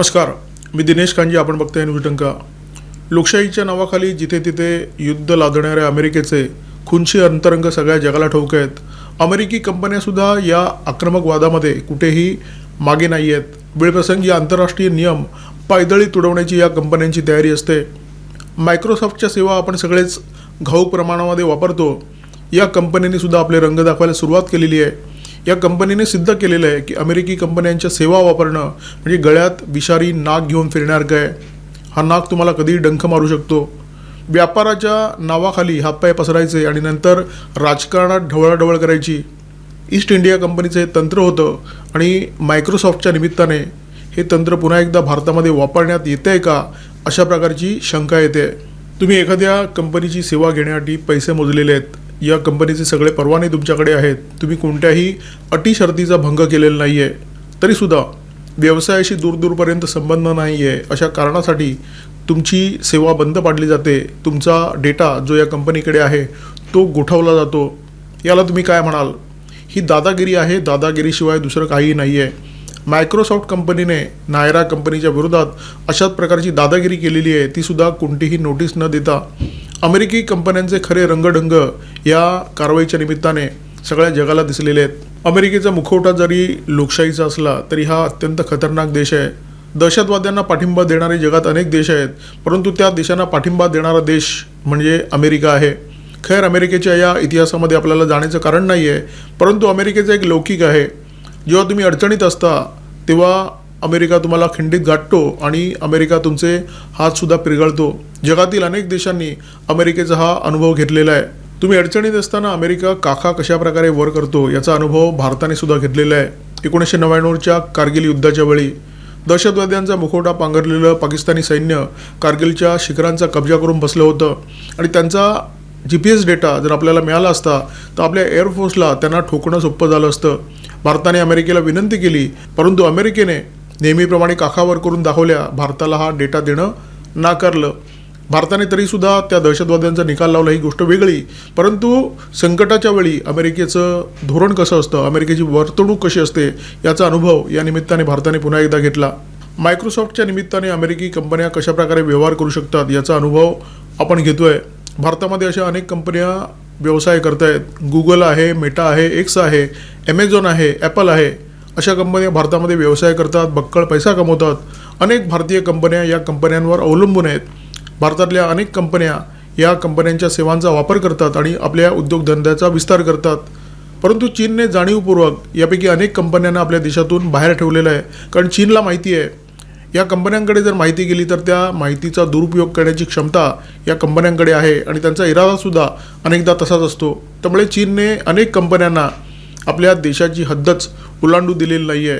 नमस्कार. मी दिनेश कांजी आपण बघताय न्यूज लोकशाहीच्या नावाखाली जिथे तिथे युद्ध लादणाऱ्या अमेरिकेचे खुनशी अंतरंग सगळ्या जगाला ठोक आहेत. अमेरिकी कंपन्यासुद्धा या आक्रमक वादामध्ये कुठेही मागे नाही आहेत. वेळप्रसंगी आंतरराष्ट्रीय नियम पायदळी तुडवण्याची या कंपन्यांची तयारी असते. मायक्रोसॉफ्टच्या सेवा आपण सगळेच घाऊक प्रमाणामध्ये वापरतो. या कंपनीने सुद्धा आपले रंग दाखवायला सुरुवात केलेली आहे. या कंपनीने सिद्ध केलेलं आहे की अमेरिकी कंपन्यांच्या सेवा वापरणं म्हणजे गळ्यात विषारी नाक घेऊन फिरणार काय? हा नाक तुम्हाला कधीही डंख मारू शकतो. व्यापाराच्या नावाखाली हातपाय पसरायचे आणि नंतर राजकारणात ढवळाढवळ करायची. ईस्ट इंडिया कंपनीचं हे तंत्र होतं आणि मायक्रोसॉफ्टच्या निमित्ताने हे तंत्र पुन्हा एकदा भारतामध्ये वापरण्यात येते आहे का? अशा प्रकारची शंका येते. तुम्ही एखाद्या कंपनीची सेवा घेण्यासाठी पैसे मोजलेले आहेत. या कंपनीचे सगळे परवाने तुमच्याकडे आहेत. तुम्ही कोणत्याही अटी शर्तीचा भंग केलेला नाही आहे तरीसुद्धा व्यवसायाशी दूरदूरपर्यंत संबंध नाही आहे अशा कारणासाठी तुमची सेवा बंद पाडली जाते. तुमचा डेटा जो या कंपनीकडे आहे तो गोठवला जातो. याला तुम्ही काय म्हणाल? ही दादागिरी आहे दादागिरीशिवाय दुसरं काही नाही आहे मायक्रोसॉफ्ट कंपनीने नायरा कंपनीच्या विरोधात अशाच प्रकारची दादागिरी केलेली आहे. तीसुद्धा कोणतीही नोटीस न देता अमेरिकी कंपन्यांचे खरे रंगढंग या कारवाईच्या निमित्ताने सगळ्या जगाला दिसलेले आहेत. अमेरिकेचा मुखवटा जरी लोकशाहीचा असला तरी हा अत्यंत खतरनाक देश आहे. दहशतवाद्यांना पाठिंबा देणारे जगात अनेक देश आहेत परंतु त्या देशांना पाठिंबा देणारा देश म्हणजे अमेरिका आहे. खैर अमेरिकेच्या या इतिहासामध्ये आपल्याला जाण्याचं कारण नाही आहे परंतु अमेरिकेचा एक लौकिक आहे. जेव्हा तुम्ही अडचणीत असता तेव्हा अमेरिका तुम्हाला खिंडीत गाठतो आणि अमेरिका तुमचे हातसुद्धा पिरगळतो. जगातील अनेक देशांनी अमेरिकेचा हा अनुभव घेतलेला आहे. तुम्ही अडचणीत असताना अमेरिका काका कशा प्रकारे वर करतो याचा अनुभव भारताने सुद्धा घेतलेला आहे. एकोणीसशे नव्याण्णवच्या कारगिल युद्धाच्या वेळी दहशतवाद्यांचा मुखवटा पांघरलेलं पाकिस्तानी सैन्य कारगिलच्या शिखरांचा कब्जा करून बसलं होतं. आणि त्यांचा जी पी एस डेटा जर आपल्याला मिळाला असता तर आपल्या एअरफोर्सला त्यांना ठोकणं सोपं झालं असतं. भारताने अमेरिकेला विनंती केली परंतु अमेरिकेने नेहमीप्रमाणे काखावर करून दाखवल्या भारताला हा डेटा देणं नाकारलं. भारताने तरीसुद्धा त्या दहशतवाद्यांचा निकाल लावला ही गोष्ट वेगळी. परंतु संकटाच्या वेळी अमेरिकेचं धोरण कसं असतं अमेरिकेची वर्तणूक कशी असते याचा अनुभव या निमित्ताने भारताने पुन्हा एकदा घेतला. मायक्रोसॉफ्टच्या निमित्ताने अमेरिकी कंपन्या कशाप्रकारे व्यवहार करू शकतात याचा अनुभव आपण घेतोय. भारतामध्ये अशा अनेक कंपन्या व्यवसाय करत आहेत गुगल आहे मेटा आहे एक्स आहे ॲमेझॉन आहे ॲपल आहे. अशा कंपन्या भारतामध्ये व्यवसाय करतात बक्कळ पैसा कमवतात. अनेक भारतीय कंपन्या या कंपन्यांवर अवलंबून आहेत. भारतातल्या अनेक कंपन्या या कंपन्यांच्या सेवांचा वापर करतात आणि आपल्या उद्योगधंद्याचा विस्तार करतात. परंतु चीनने जाणीवपूर्वक यापैकी अनेक कंपन्यांना आपल्या देशातून बाहेर ठेवलेलं आहे कारण चीनला माहिती आहे. या कंपन्यांकडे जर माहिती गेली तर त्या माहितीचा दुरुपयोग करण्याची क्षमता या कंपन्यांकडे आहे आणि त्यांचा इरादासुद्धा अनेकदा तसाच असतो. त्यामुळे चीनने अनेक कंपन्यांना आपल्या देशाची हद्दच ओलांडू दिलेली नाही आहे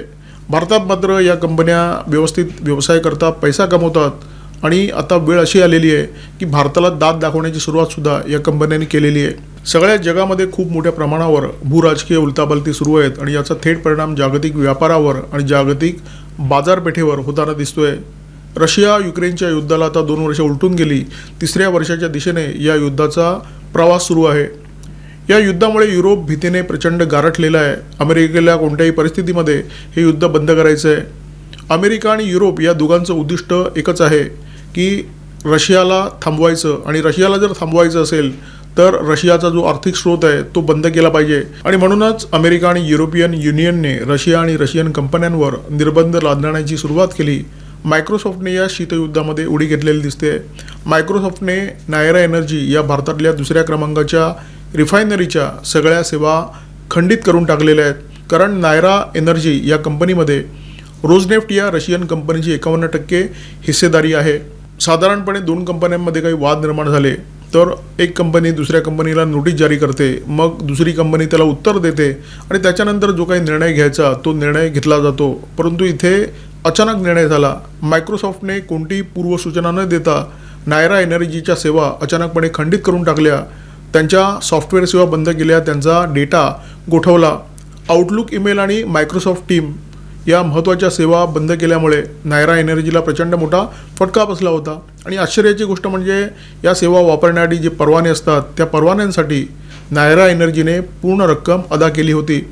भारतात मात्र या कंपन्या व्यवस्थित व्यवसाय करता पैसा कमवतात आणि आता वेळ अशी आलेली आहे की भारताला दाद दाखवण्याची सुरुवातसुद्धा या कंपन्यांनी केलेली आहे. सगळ्या जगामध्ये खूप मोठ्या प्रमाणावर भूराजकीय उलताबलती सुरू आहेत आणि याचा थेट परिणाम जागतिक व्यापारावर आणि जागतिक बाजारपेठेवर होताना दिसतोय. रशिया युक्रेनच्या युद्धाला आता दोन वर्ष उलटून गेली. तिसऱ्या वर्षाच्या दिशेने या युद्धाचा प्रवास सुरू आहे. या युद्धामुळे युरोप भीतीने प्रचंड गारठलेला आहे. अमेरिकेला कोणत्याही परिस्थितीमध्ये हे युद्ध बंद करायचं आहे अमेरिका आणि युरोप या दोघांचं उद्दिष्ट एकच आहे की रशियाला थांबवायचं. आणि रशियाला जर थांबवायचं असेल तर रशियाचा जो आर्थिक स्रोत आहे तो बंद केला पाहिजे. आणि म्हणूनच अमेरिका आणि युरोपियन युनियनने रशिया आणि रशियन कंपन्यांवर निर्बंध लादण्याची सुरुवात केली. मायक्रोसॉफ्टने या शीतयुद्धामध्ये उडी घेतलेली दिसते मायक्रोसॉफ्टने नायरा एनर्जी या भारतातल्या दुसऱ्या क्रमांकाच्या रिफायनरीच्या सगळ्या सेवा खंडित करून टाकलेल्या आहेत. कारण नायरा एनर्जी या कंपनीमध्ये रोजनेफ्ट या रशियन कंपनीची एकावन्न टक्के हिस्सेदारी आहे. साधारणपणे दोन कंपन्यांमध्ये काही वाद निर्माण झाले तर एक कंपनी दुसऱ्या कंपनीला नोटीस जारी करते मग दुसरी कंपनी त्याला उत्तर देते आणि त्याच्यानंतर जो काही निर्णय घ्यायचा तो निर्णय घेतला जातो. परंतु इथे अचानक निर्णय झाला. मायक्रोसॉफ्टने कोणतीही पूर्वसूचना न देता नायरा एनर्जीच्या सेवा अचानकपणे खंडित करून टाकल्या. त्यांच्या सॉफ्टवेअर सेवा बंद केल्या त्यांचा डेटा गोठवला. आउटलुक ईमेल आणि मायक्रोसॉफ्ट टीम या महत्त्वाच्या सेवा बंद केल्यामुळे नायरा एनर्जीला प्रचंड मोठा फटका बसला होता. आणि आश्चर्याची गोष्ट म्हणजे या सेवा वापरण्यासाठी जे परवाने असतात त्या परवान्यांसाठी नायरा एनर्जीने पूर्ण रक्कम अदा केली होती.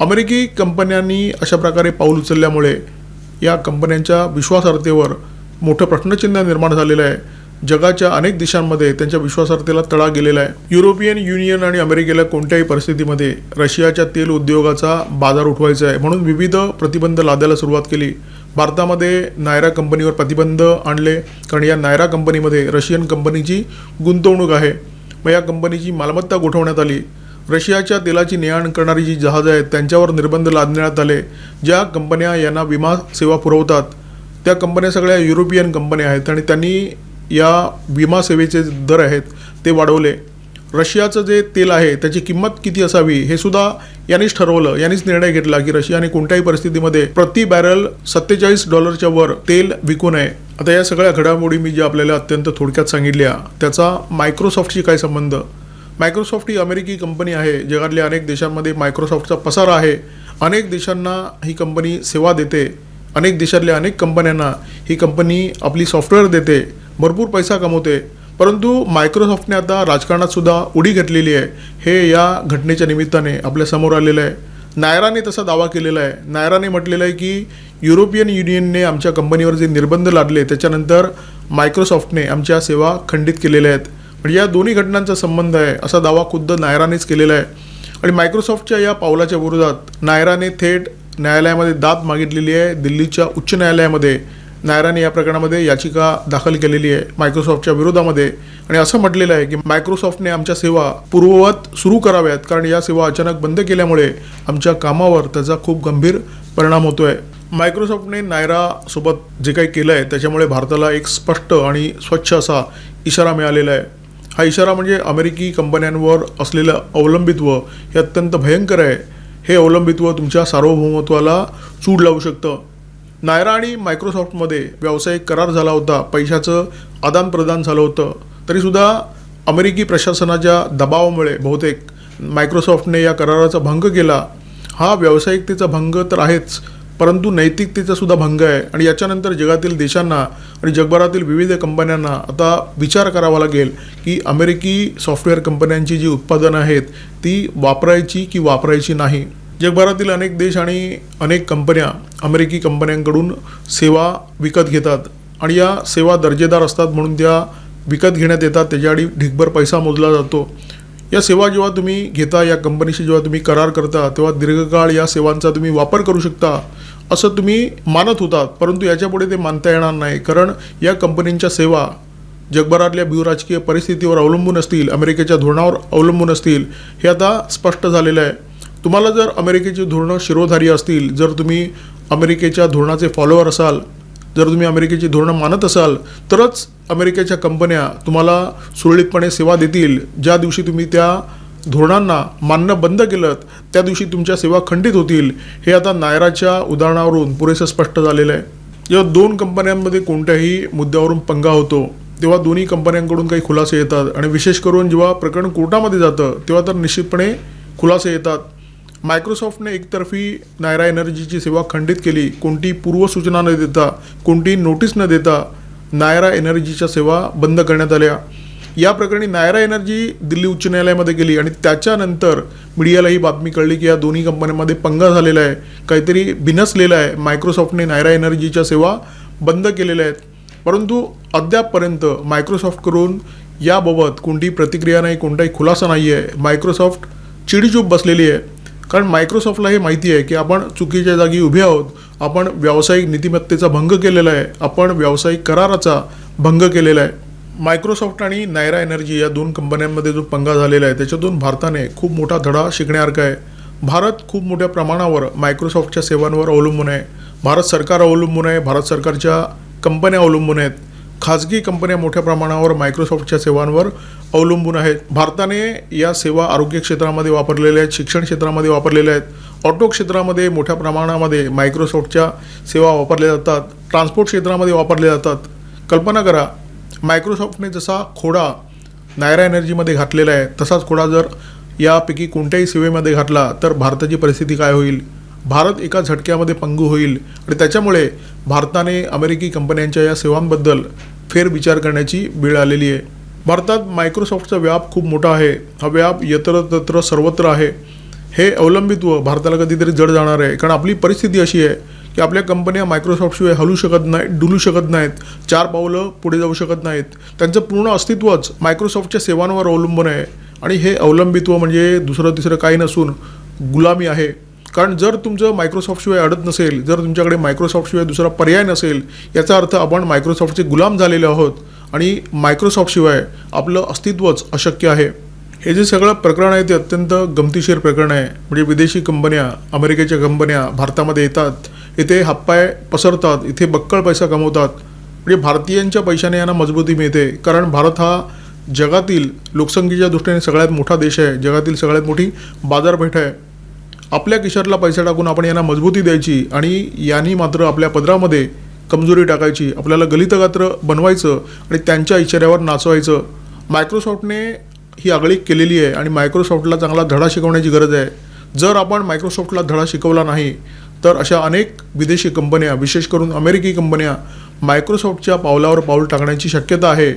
अमेरिकी कंपन्यांनी अशा प्रकारे पाऊल उचलल्यामुळे या कंपन्यांच्या विश्वासार्हतेवर मोठं प्रश्नचिन्ह निर्माण झालेलं आहे. जगाच्या अनेक देशांमध्ये त्यांच्या विश्वासार्हतेला तडा गेलेला आहे. युरोपियन युनियन आणि अमेरिकेला कोणत्याही परिस्थितीमध्ये रशियाच्या तेल उद्योगाचा बाजार उठवायचा आहे म्हणून विविध प्रतिबंध लादायला सुरुवात केली. भारतामध्ये नायरा कंपनीवर प्रतिबंध आणले कारण या नायरा कंपनीमध्ये रशियन कंपनीची गुंतवणूक आहे. मग या कंपनीची मालमत्ता गोठवण्यात आली. रशियाच्या तेलाची नेआण करणारी जी जहाजं आहेत त्यांच्यावर निर्बंध लादण्यात आले. ज्या कंपन्या यांना विमा सेवा पुरवतात त्या कंपन्या सगळ्या युरोपियन कंपन्या आहेत आणि त्यांनी या विमा सेवेचे दर आहेत ते वाढवले. रशियाचं जे तेल आहे त्याची किंमत किती असावी हे सुद्धा यांनीच ठरवलं यांनीच निर्णय घेतला की रशियाने कोणत्याही परिस्थितीमध्ये प्रति बॅरल सत्तेचाळीस डॉलरच्या वर तेल विकू नये. आता या सगळ्या घडामोडी मी ज्या आपल्याला अत्यंत थोडक्यात सांगितल्या त्याचा मायक्रोसॉफ्टशी काय संबंध? मायक्रोसॉफ्ट ही अमेरिकी कंपनी आहे जगातल्या अनेक देशांमध्ये मायक्रोसॉफ्टचा पसार आहे. अनेक देशांना ही कंपनी सेवा देते. अनेक देशातल्या अनेक कंपन्यांना ही कंपनी आपली सॉफ्टवेअर देते. भरपूर पैसा कमवते. परंतु मायक्रोसॉफ्टने आता राजकारणात सुद्धा उडी घेतलेली आहे. हे या घटनेच्या निमित्ताने आपल्यासमोर आलेलं आहे. नायराने तसा दावा केलेला आहे. नायराने म्हटलेलं आहे की युरोपियन युनियनने आमच्या कंपनीवर जे निर्बंध लादले त्याच्यानंतर मायक्रोसॉफ्टने आमच्या सेवा खंडित केलेल्या आहेत. म्हणजे या दोन्ही घटनांचा संबंध आहे असा दावा खुद्द नायरानेच केलेला आहे. आणि मायक्रोसॉफ्टच्या या पावलाच्या विरोधात नायराने थेट न्यायालयामध्ये दाद मागितलेली आहे. दिल्लीच्या उच्च न्यायालयामध्ये. नायराने या प्रकरणामध्ये याचिका दाखल केलेली आहे मायक्रोसॉफ्टच्या विरोधामध्ये. आणि असं म्हटलेलं आहे की मायक्रोसॉफ्टने आमच्या सेवा पूर्ववत सुरू कराव्यात कारण या सेवा अचानक बंद केल्यामुळे आमच्या कामावर त्याचा खूप गंभीर परिणाम होतो आहे मायक्रोसॉफ्टने नायरासोबत जे काही केलं आहे त्याच्यामुळे भारताला एक स्पष्ट आणि स्वच्छ असा इशारा मिळालेला आहे. हा इशारा म्हणजे अमेरिकी कंपन्यांवर असलेलं अवलंबित्व हे अत्यंत भयंकर आहे. हे अवलंबित्व तुमच्या सार्वभौमत्वाला चूड लावू शकतं. नायरा आणि मायक्रोसॉफ्टमध्ये व्यावसायिक करार झाला होता. पैशाचं आदानप्रदान झालं होतं. तरीसुद्धा अमेरिकी प्रशासनाच्या दबावामुळे बहुतेक मायक्रोसॉफ्टने या कराराचा भंग केला. हा व्यावसायिकतेचा भंग तर आहेच परंतु नैतिकतेचा सुद्धा भंग आहे आणि याच्यानंतर जगातील देशांना आणि जगभरातील विविध कंपन्यांना आता विचार करावा लागेल की अमेरिकी सॉफ्टवेअर कंपन्यांची जी उत्पादनं आहेत ती वापरायची की वापरायची नाही. जगभरातील अनेक देश आणि अनेक कंपन्या अमेरिकी कंपन्यांकडून सेवा विकत घेतात आणि या सेवा दर्जेदार असतात म्हणून त्या विकत घेण्यात येतात. त्याच्याआधी ढिगभर पैसा मोजला जातो. या सेवा जेव्हा तुम्ही घेता या कंपनीशी जेव्हा तुम्ही करार करता तेव्हा दीर्घकाळ या सेवांचा तुम्ही वापर करू शकता असं तुम्ही मानत होतात. परंतु याच्यापुढे ते मानता येणार नाही. कारण या कंपनींच्या सेवा जगभरातल्या भूराजकीय परिस्थितीवर अवलंबून असतील अमेरिकेच्या धोरणावर अवलंबून असतील हे आता स्पष्ट झालेलं आहे. तुम्हाला जर अमेरिकेची धोरणं शिरोधारी असतील जर तुम्ही अमेरिकेच्या धोरणाचे फॉलोअर असाल जर तुम्ही अमेरिकेची धोरणं मानत असाल तरच अमेरिकेच्या कंपन्या तुम्हाला सुरळीतपणे सेवा देतील. ज्या दिवशी तुम्ही त्या धोरणांना मानणं बंद केलं त्या दिवशी तुमच्या सेवा खंडित होतील. हे आता नायराच्या उदाहरणावरून पुरेसं स्पष्ट झालेलं आहे. जेव्हा दोन कंपन्यांमध्ये कोणत्याही मुद्द्यावरून पंगा होतो तेव्हा दोन्ही कंपन्यांकडून काही खुलासे येतात. आणि विशेष करून जेव्हा प्रकरण कोर्टामध्ये जातं तेव्हा तर निश्चितपणे खुलासे येतात. मायक्रोसॉफ्टने एकतर्फी नायरा एनर्जीची सेवा खंडित केली. कोणती पूर्वसूचना न देता कोणती नोटीस न देता नायरा एनर्जीच्या सेवा बंद करण्यात आल्या. या प्रकरणी नायरा एनर्जी दिल्ली उच्च न्यायालयामध्ये गेली आणि त्याच्यानंतर मीडियाला ही बातमी कळली की या दोन्ही कंपन्यांमध्ये पंगा झालेला आहे. काहीतरी बिनसलेला आहे. मायक्रोसॉफ्टने नायरा एनर्जीच्या सेवा बंद केलेल्या आहेत. परंतु अद्यापपर्यंत मायक्रोसॉफ्टकडून याबाबत कोणतीही प्रतिक्रिया नाही कोणताही खुलासा नाही आहे मायक्रोसॉफ्ट चिडीचूप बसलेली आहे. कारण मायक्रोसॉफ्टला हे माहिती आहे की आपण चुकीच्या जागी उभे आहोत आपण व्यावसायिक नीतिमत्तेचा भंग केलेला आहे आपण व्यावसायिक कराराचा भंग केलेला आहे. मायक्रोसॉफ्ट आणि नायरा एनर्जी या दोन कंपन्यांमध्ये जो पंगा झालेला आहे त्याच्यातून भारताने खूप मोठा धडा शिकण्यासारखा आहे. भारत खूप मोठ्या प्रमाणावर मायक्रोसॉफ्टच्या सेवांवर अवलंबून आहे. भारत सरकार अवलंबून आहे भारत सरकारच्या कंपन्या अवलंबून आहेत. खाजगी कंपन्या मोठ्या प्रमाणावर मायक्रोसॉफ्टच्या सेवांवर अवलंबून आहेत. भारताने या सेवा आरोग्य क्षेत्रामध्ये वापरलेल्या आहेत शिक्षण क्षेत्रामध्ये वापरलेल्या आहेत. ऑटो क्षेत्रामध्ये मोठ्या प्रमाणामध्ये मायक्रोसॉफ्टच्या सेवा वापरल्या जातात ट्रान्सपोर्ट क्षेत्रामध्ये वापरल्या जातात. कल्पना करा मायक्रोसॉफ्टने जसा खोडा नायरा एनर्जीमध्ये घातलेला आहे तसाच खोडा जर यापैकी कोणत्याही सेवेमध्ये घातला तर भारताची परिस्थिती काय होईल? भारत एका झटक्यामध्ये पंगू होईल आणि त्याच्यामुळे भारताने अमेरिकी कंपन्यांच्या या सेवांबद्दल फेरविचार करण्याची वेळ आलेली आहे. भारतात मायक्रोसॉफ्टचा व्याप खूप मोठा आहे. हा व्याप यत्र तत्र सर्वत्र आहे. हे अवलंबित्व भारताला कधीतरी जड जाणार आहे. कारण आपली परिस्थिती अशी आहे की आपल्या कंपन्या मायक्रोसॉफ्टशिवाय हलू शकत नाहीत डुलू शकत नाहीत चार पावलं पुढे जाऊ शकत नाहीत. त्यांचं पूर्ण अस्तित्वच मायक्रोसॉफ्टच्या सेवांवर अवलंबून आहे. आणि हे अवलंबित्व म्हणजे दुसरं तिसरं काही नसून गुलामी आहे. कारण जर तुमचं मायक्रोसॉफ्टशिवाय अडत नसेल जर तुमच्याकडे मायक्रोसॉफ्टशिवाय दुसरा पर्याय नसेल याचा अर्थ आपण मायक्रोसॉफ्टचे गुलाम झालेले आहोत. आणि मायक्रोसॉफ्टशिवाय आपलं अस्तित्वच अशक्य आहे. हे जे सगळं प्रकरण आहे ते अत्यंत गमतीशीर प्रकरण आहे. म्हणजे विदेशी कंपन्या अमेरिकेच्या कंपन्या भारतामध्ये येतात. इथे हातपाय पसरतात इथे बक्कळ पैसा कमवतात. म्हणजे भारतीयांच्या पैशाने यांना मजबूती मिळते. कारण भारत हा जगातील लोकसंख्येच्या दृष्टीने सगळ्यात मोठा देश आहे. जगातील सगळ्यात मोठी बाजारपेठ आहे. आपल्या किशातला पैसा टाकून आपण यांना मजबूती द्यायची आणि यांनी मात्र आपल्या पदरामध्ये कमजोरी टाकायची आपल्याला गलितगात्र बनवायचं आणि त्यांच्या इशाऱ्यावर नाचवायचं. मायक्रोसॉफ्टने ही आगळीक केलेली आहे आणि मायक्रोसॉफ्टला चांगला धडा शिकवण्याची गरज आहे. जर आपण मायक्रोसॉफ्टला धडा शिकवला नाही तर अशा अनेक विदेशी कंपन्या विशेष करून अमेरिकी कंपन्या मायक्रोसॉफ्टच्या पावलावर पाऊल टाकण्याची शक्यता आहे.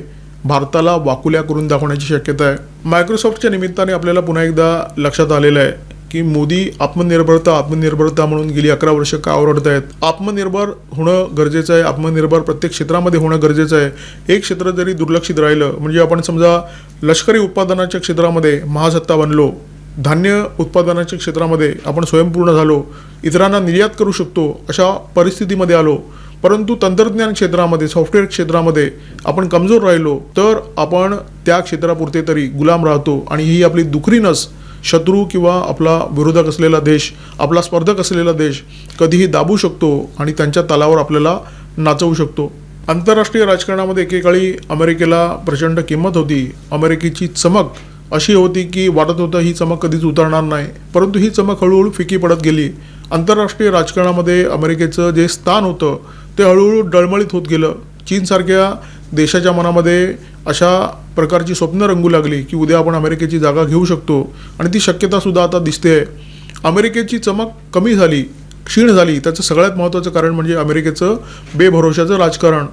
भारताला वाकुल्या करून दाखवण्याची शक्यता आहे. मायक्रोसॉफ्टच्या निमित्ताने आपल्याला पुन्हा एकदा लक्षात आलेलं आहे. की मोदी आत्मनिर्भरता आत्मनिर्भरता म्हणून गेली अकरा वर्ष का ओरडत आहेत आत्मनिर्भर होणं गरजेचं आहे आत्मनिर्भर प्रत्येक क्षेत्रामध्ये होणं गरजेचं आहे. एक क्षेत्र जरी दुर्लक्षित राहिलं म्हणजे आपण समजा लष्करी उत्पादनाच्या क्षेत्रामध्ये महासत्ता बनलो धान्य उत्पादनाच्या क्षेत्रामध्ये आपण स्वयंपूर्ण झालो इतरांना निर्यात करू शकतो अशा परिस्थितीमध्ये आलो परंतु तंत्रज्ञान क्षेत्रामध्ये सॉफ्टवेअर क्षेत्रामध्ये आपण कमजोर राहिलो तर आपण त्या क्षेत्रापुरते तरी गुलाम राहतो आणि ही आपली दुखरी नस शत्रू किंवा आपला विरोधक असलेला देश आपला स्पर्धक असलेला देश कधीही दाबू शकतो आणि त्यांच्या तालावर आपल्याला नाचवू शकतो. आंतरराष्ट्रीय राजकारणामध्ये एकेकाळी अमेरिकेला प्रचंड किंमत होती. अमेरिकेची चमक अशी होती की वाटत होतं ही चमक कधीच उतरणार नाही. परंतु ही चमक हळूहळू फिकी पडत गेली. आंतरराष्ट्रीय राजकारणामध्ये अमेरिकेचं जे स्थान होतं ते हळूहळू डळमळीत होत गेलं. चीनसारख्या देशाच्या मनामध्ये अशा प्रकारची स्वप्न रंगू लागली की उद्या आपण अमेरिकेची जागा घेऊ शकतो. आणि ती शक्यतासुद्धा आता दिसते आहे अमेरिकेची चमक कमी झाली क्षीण झाली. त्याचं सगळ्यात महत्त्वाचं कारण म्हणजे अमेरिकेचं बेभरोशाचं राजकारण.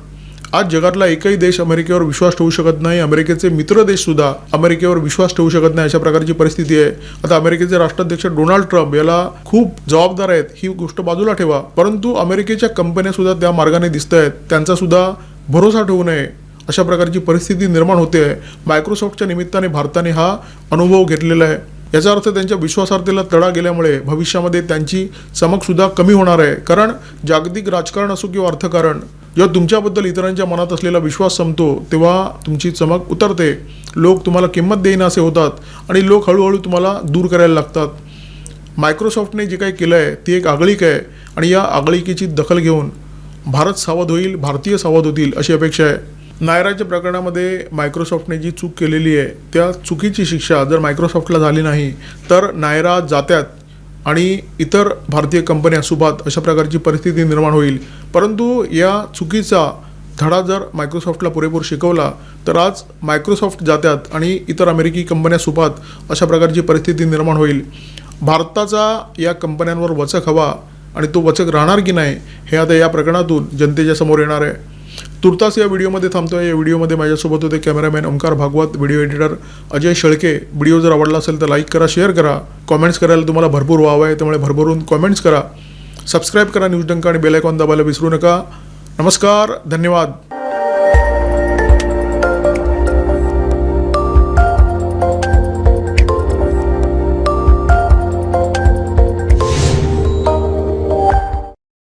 आज जगातला एकही देश अमेरिकेवर विश्वास ठेवू शकत नाही. अमेरिकेचे मित्र देशसुद्धा अमेरिकेवर विश्वास ठेवू शकत नाही अशा प्रकारची परिस्थिती आहे. आता अमेरिकेचे राष्ट्राध्यक्ष डोनाल्ड ट्रम्प याला खूप जबाबदार आहेत ही गोष्ट बाजूला ठेवा. परंतु अमेरिकेच्या कंपन्या सुद्धा त्या मार्गाने दिसत आहेत त्यांचा सुद्धा भरोसा ठेवू नये. अशा प्रकारची परिस्थिती निर्माण होते आहे. मायक्रोसॉफ्टच्या निमित्ताने भारताने हा अनुभव घेतलेला आहे. याचा अर्थ त्यांच्या विश्वासार्हतेला तडा गेल्यामुळे भविष्यामध्ये त्यांची चमकसुद्धा कमी होणार आहे. कारण जागतिक राजकारण असो किंवा अर्थकारण जेव्हा तुमच्याबद्दल इतरांच्या मनात असलेला विश्वास संपतो तेव्हा तुमची चमक उतरते. लोक तुम्हाला किंमत देईना असे होतात आणि लोक हळूहळू तुम्हाला दूर करायला लागतात. मायक्रोसॉफ्टने जे काही केलं आहे ती एक आगळीक आहे आणि या आगळीकीची दखल घेऊन भारत सावध होईल भारतीय सावध होतील अशी अपेक्षा आहे. नायराच्या प्रकरणामध्ये मायक्रोसॉफ्टने जी चूक केलेली आहे त्या चुकीची शिक्षा जर मायक्रोसॉफ्टला झाली नाही तर नायरा जात्यात आणि इतर भारतीय कंपन्या सुभात अशा प्रकारची परिस्थिती निर्माण होईल. परंतु या चुकीचा धडा जर मायक्रोसॉफ्टला पुरेपूर शिकवला तर आज मायक्रोसॉफ्ट जात्यात आणि इतर अमेरिकी कंपन्या सुपात अशा प्रकारची परिस्थिती निर्माण होईल. भारताचा या कंपन्यांवर वचक हवा आणि तो वचक राहणार की नाही हे आता या प्रकरणातून जनतेच्या समोर येणार आहे. तुर्तास या व्हिडिओमध्ये थांबतो या व्हिडिओमध्ये माझ्यासोबत होते cameraman Omkar Bhagwat video editor Ajay Shelke. Video जर आवडला असेल तर लाईक करा शेअर करा. कॉमेंट्स करायला तुम्हाला भरपूर वाव आहे त्यामुळे भरभरून कॉमेंट्स करा. सबस्क्राईब करा न्यूज डंका आणि बेलायकॉन दाबायला विसरू नका. नमस्कार धन्यवाद.